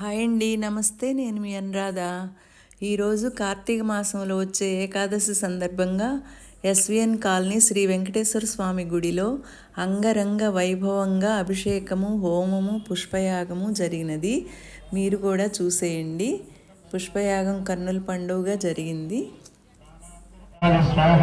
Hi అండి నమస్తే నేను మీ అనురాధ ఈరోజు కార్తీక మాసంలో వచ్చే ఏకాదశి సందర్భంగా ఎస్విఎన్ కాలనీ శ్రీ వెంకటేశ్వర స్వామి గుడిలో అంగరంగ వైభవంగా అభిషేకము హోమము పుష్పయాగము జరిగినది మీరు కూడా చూసేయండి పుష్పయాగం కన్నుల పండుగ జరిగింది స్వాహ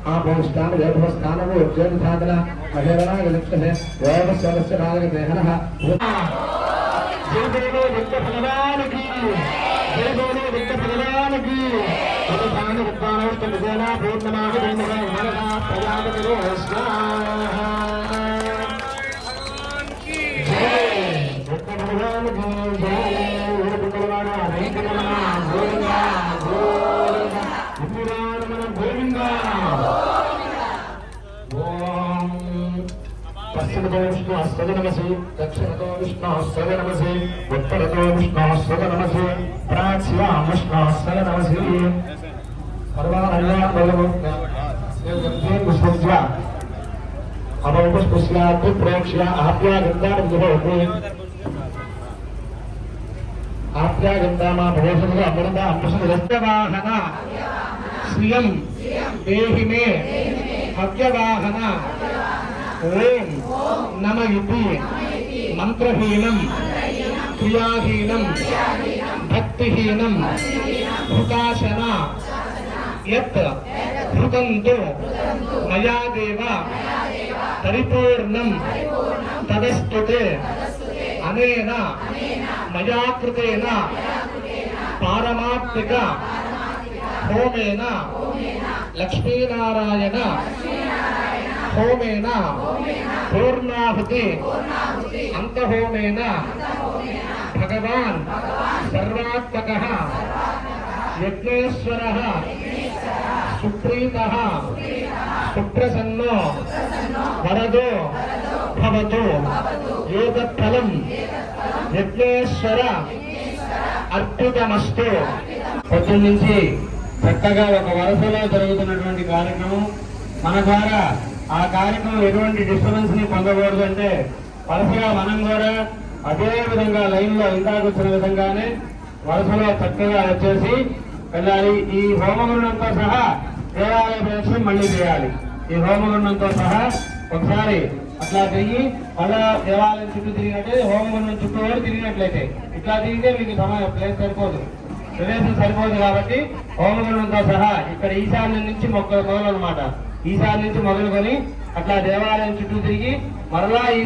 मापराधयः आपोष्टान वेभवस्थानवो उज्जयनधातन अहेरणाय लक्ष्मणे वेभस्वरस्य नागदेहनः जय बोलो विद्य भगवान की जय बोलो विद्य भगवान की भगवान विद्वानोष्ट विजयना पूर्णमाह विन्मः मनसा प्रजापतिरो स्वाहा పశ్చిమతో విష్ణు స్వజనమసి దక్షిణతో విష్ణు స్వజనమసి ఉత్తరతో విష్ణు స్వజనమసి ప్రాచ్యాం విష్ణు స్వజనమసి సర్వాణ్యా పుష్పస్య అపౌపుష్పస్యాత్తు ప్రేక్ష్య ఆప్యాగంధానం భవతి ఆప్యాగంధామా భవేశముగా అమృత అంబుసముదస్తవాహన శ్రియం దేహి మే హవ్యవాహన ఓం నమ ఇది మంత్రహీనం. క్రియాహీనం. భక్తిహీనం. హృతాశన యత్ హృతంతో మయా దేవ పరిపూర్ణం. తదస్తుతే అనేన. మయా కృతేన పారమాత్మిక. హోమేన. లక్ష్మీనారాయణ. హోమేన. పూర్ణాహుతి అంతహోమేన. భగవాన్. సర్వాత్మక. యజ్ఞేశ్వర. సుప్రీత. సుప్రసన్నో. వరదో. భవతు. ఏతత్ఫలం యజ్ఞేశ్వర. అర్పితమస్తు. పొద్దున్న నుంచి చక్కగా ఒక వరుసలో జరుగుతున్నటువంటి కార్యక్రమం మన ద్వారా ఆ కార్యక్రమం ఎటువంటి డిస్టర్బెన్స్ని పొందకూడదు అంటే వరుసగా మనం కూడా అదే విధంగా లైన్లో ఇందాక వచ్చిన విధంగానే వరుసలో చక్కగా వచ్చేసి వెళ్ళాలి. ఈ హోమగుండంతో సహా దేవాలయ ప్రదక్షిణం మళ్ళీ చేయాలి. ఈ హోమగుండంతో సహా ఒకసారి అట్లా తిరిగి మళ్ళా దేవాలయం చుట్టూ తిరిగినట్టే హోమగుండం చుట్టూ కూడా తిరిగినట్లయితే ఇట్లా తిరిగితే మీకు సమయం ప్లేస్ సరిపోదు. ప్రదేశం సరిపోదు కాబట్టి హోమగుండంతో సహా ఇక్కడ ఈశాన్యం నుంచి మొక్క మొదలు ఈసారి నుంచి మొదలుకొని అట్లా దేవాలయం చుట్టూ తిరిగి మరలా ఈ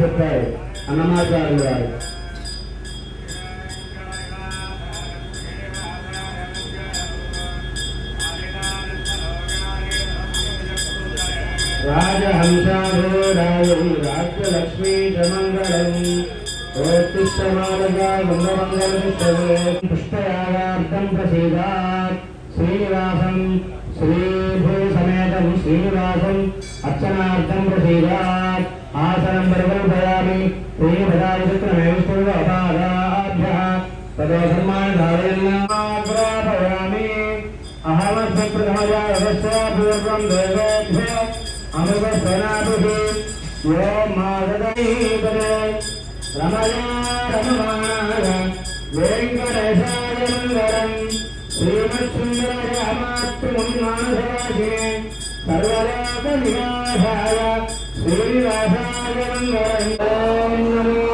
చెప్పారు అన్నమాచార్యులు గారు. రాజహంసాధోరాయం రాజ్యలక్ష్మీ చమంగళం పుష్పయాగార్థం ప్రసీదాత్ శ్రీనివాసం శ్రీభూసమేతం శ్రీనివాసం అర్చనార్థం ప్రసీదా पूर्वं देवेभ्य अमृतसेनाभिः यो माददीपदे रमया रममाणाय वेङ्कटेशाय मङ्गलम् श्रीमत्सुन्दराय अमात्ममानसवासिने సర్వలోక నివాసాయ శ్రీనివాసాయ నమో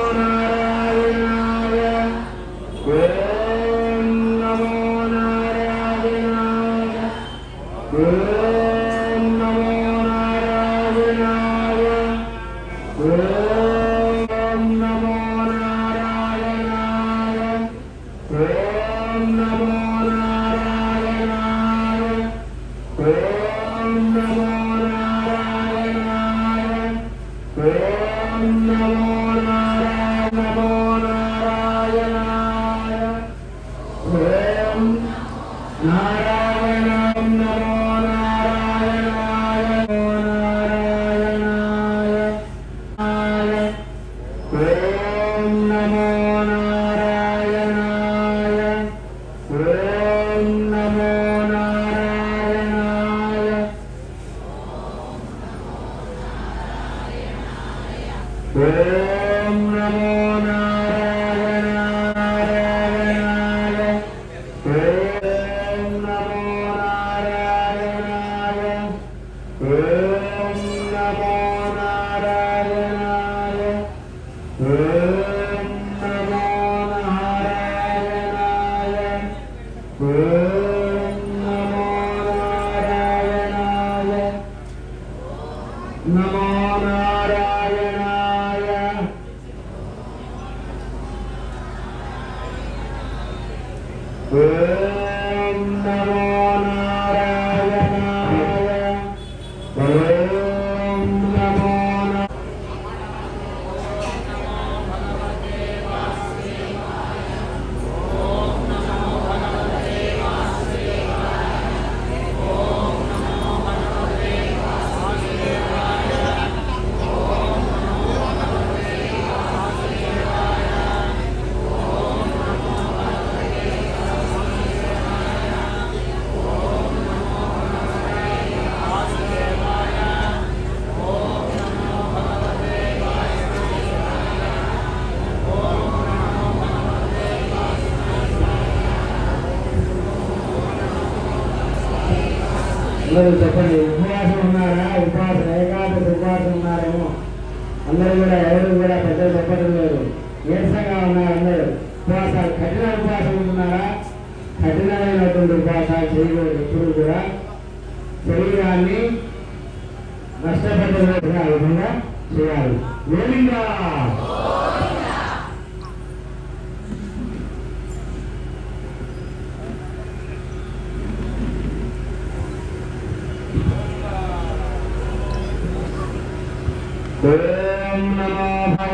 అందరూ చెప్పండి ఉపవాసం ఉన్నారా? ఉపవాసం ఏకాదశి ఉపవాసం ఉన్నారేమో. అందరూ కూడా ఎవరు కూడా పెద్దలు చెప్పడం లేదు. నీరసంగా ఉన్నారు అందరూ. ఉపవాసాలు కఠిన ఉపవాసం ఉంటున్నారా? కఠినమైనటువంటి ఉపవాసాలు చేయకూడదు ఎప్పుడు కూడా. శరీరాన్ని నష్టపెట్టడం విధంగా చేయాలి. గోవిందా ఓం నమో భయ ఓం నమో భగవతే వాసుదేవాయ ఓం నమో భగవతే వాసుదేవాయ ఓం నమో విష్ణవే ఓం నమో విష్ణవే ఓం నమో విష్ణవే మన మనసు ఎప్పుడు కూడా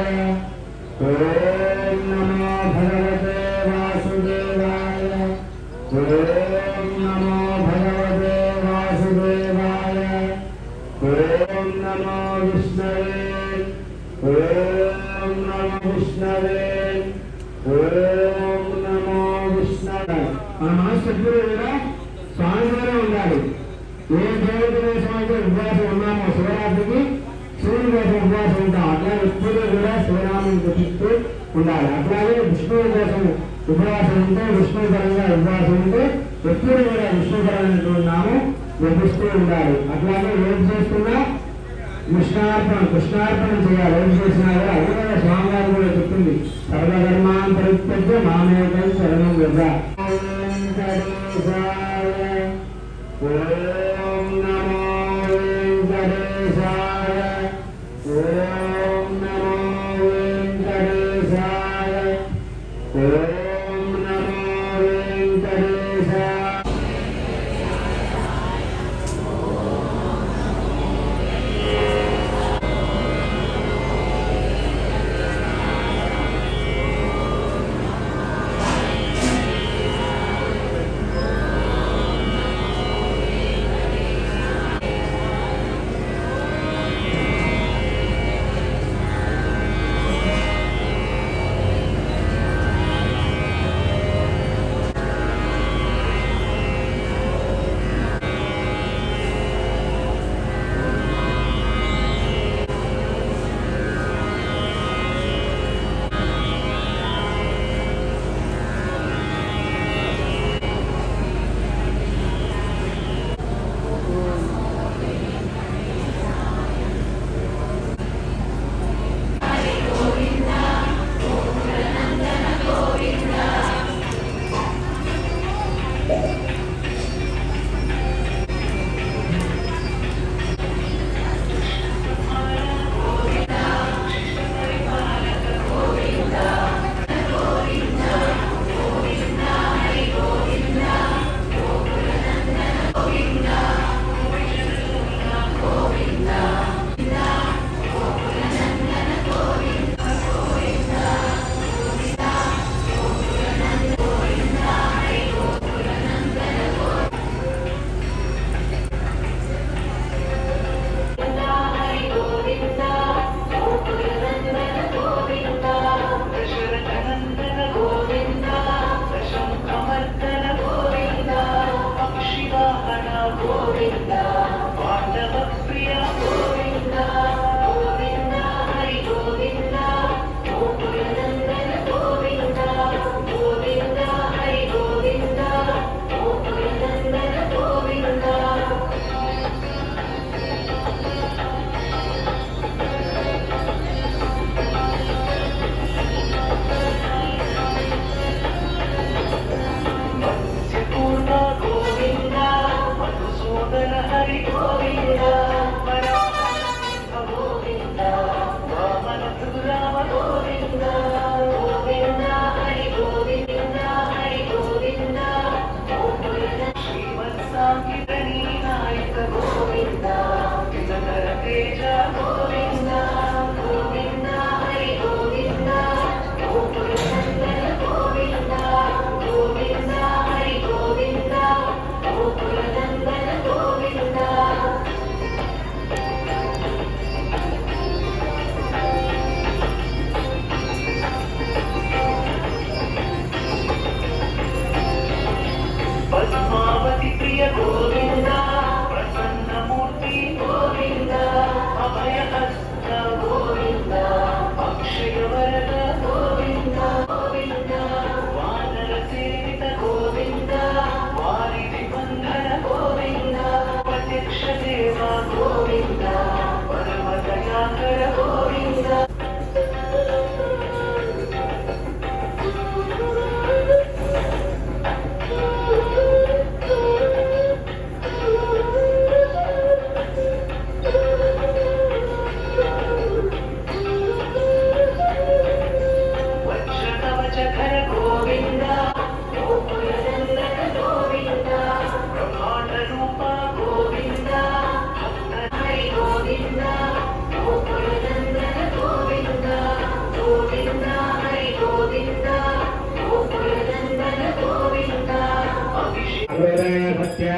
స్వామి ఉండాలి. ఏ దేవుడి దేశం అయితే ఉపవాసం ఉన్నామో శివుని కోసం ఉపవాసం ఉంటాం అట్లా ఎప్పుడూ కూడా శివరాముని జపిస్తూ ఉండాలి అట్లాగే విష్ణువు కోసం ఉపవాసం ఉంటే విష్ణు పరంగా ఉపవాసం ఉంటే ఎప్పుడు కూడా విష్ణుపరమైనటువంటి నామం జపిస్తూ ఉండాలి అట్లాగే ఏం చేస్తున్నా కృష్ణార్పణ కృష్ణార్పణ చేయాలి ఏం చేసినా కూడా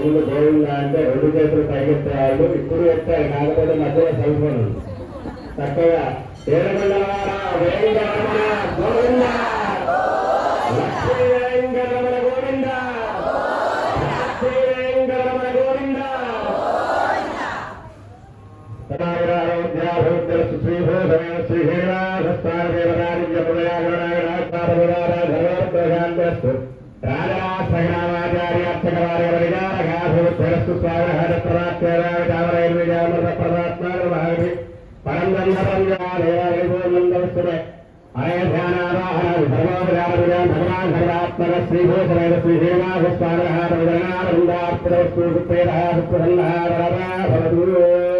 విహారుడే అదధార్యో హీరవర హరివల్ల హృదంగ చక్రస్య పదోన్మే గోపాయ పురాధోరే రుస్తర హస్తరణాస్తర విభాగ్తే దేవగణవాడ వేంకటరమణ రాజా గోవింద ఇంతకుముందు గోవింద అంటే రెండు చేతులు పైకెత్తారు ఇప్పుడు ఎత్తారు కాకపోతే మధ్యలో చదువుకోను చక్కగా